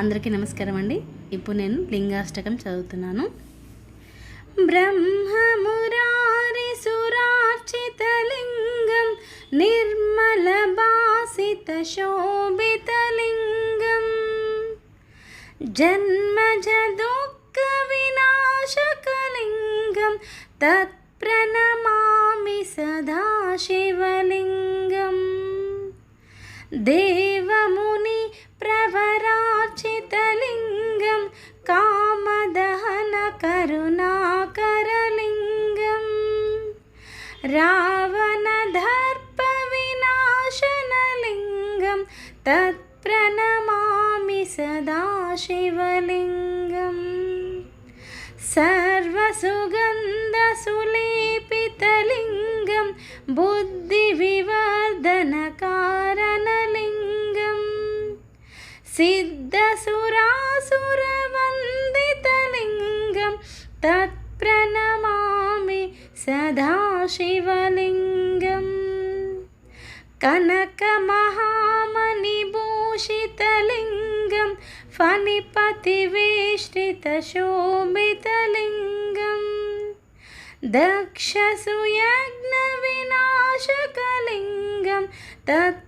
అందరికీ నమస్కారం అండి. ఇప్పుడు నేను లింగాష్టకం చదువుతున్నాను. బ్రహ్మమురారి సురార్చిత లింగం నిర్మల భాసిత శోభిత లింగం. జన్మజ దుఃఖ వినాశకలింగం తత్ప్రణమామి సదాశివలింగం దే కామదహన కరుణాకరలింగం. రావణ దర్ప వినాశనలింగం. తత్ప్రణమామి సదా శివలింగం. सिद्धसुरासुरवन्दितलिङ्गं तत्प्रणमामि सदाशिवलिङ्गम्। कनकमहामणिभूषितलिङ्गं फणिपतिवेष्टितशोमितलिङ्गं दक्षसुयज्ञविनाशकलिङ्गं तत्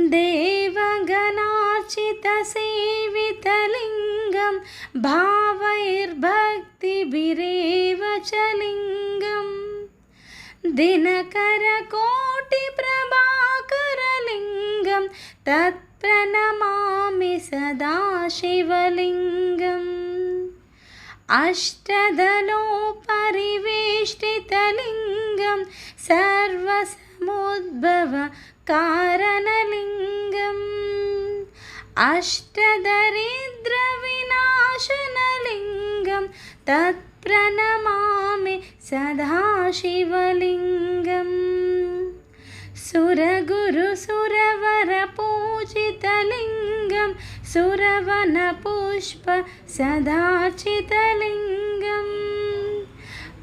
देवगणार्चितसेवितलिङ्गं भावैर्भक्तिभिरेव च लिङ्गम्। दिनकरकोटिप्रभाकरलिङ्गं तत्प्रणमामि सदा शिवलिङ्गम्। अष्टदलोपरिवेष्टितलिङ्गं కారణలింగం. అష్టదరిద్ర వినాశనలింగం తత్ప్రణమామి సదాశివలింగం. సురగురు సురవర పూజితలింగం. సురవన పుష్ప సదాచితలింగం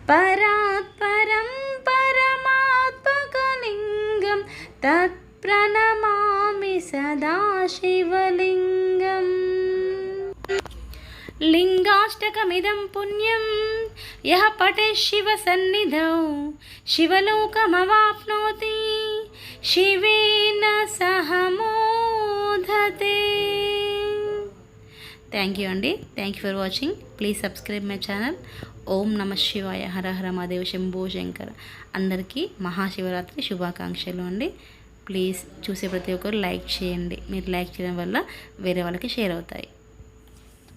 పరాత్పరం లింగాష్టకమిదం పుణ్యం. యహ పటే శివ సన్నిధ. శివలోకమవాప్నోతి. శివేన సహమోధతే థ్యాంక్ యూ అండి thank you for watching please subscribe my channel ఓం నమ శివాయ. హర హర మహాదేవ శంభో శంకర్. అందరికీ మహాశివరాత్రి శుభాకాంక్షలు అండి. ప్లీజ్ చూసే ప్రతి ఒక్కరు లైక్ చేయండి. మీరు లైక్ చేయడం వల్ల వేరే వాళ్ళకి షేర్ అవుతాయి.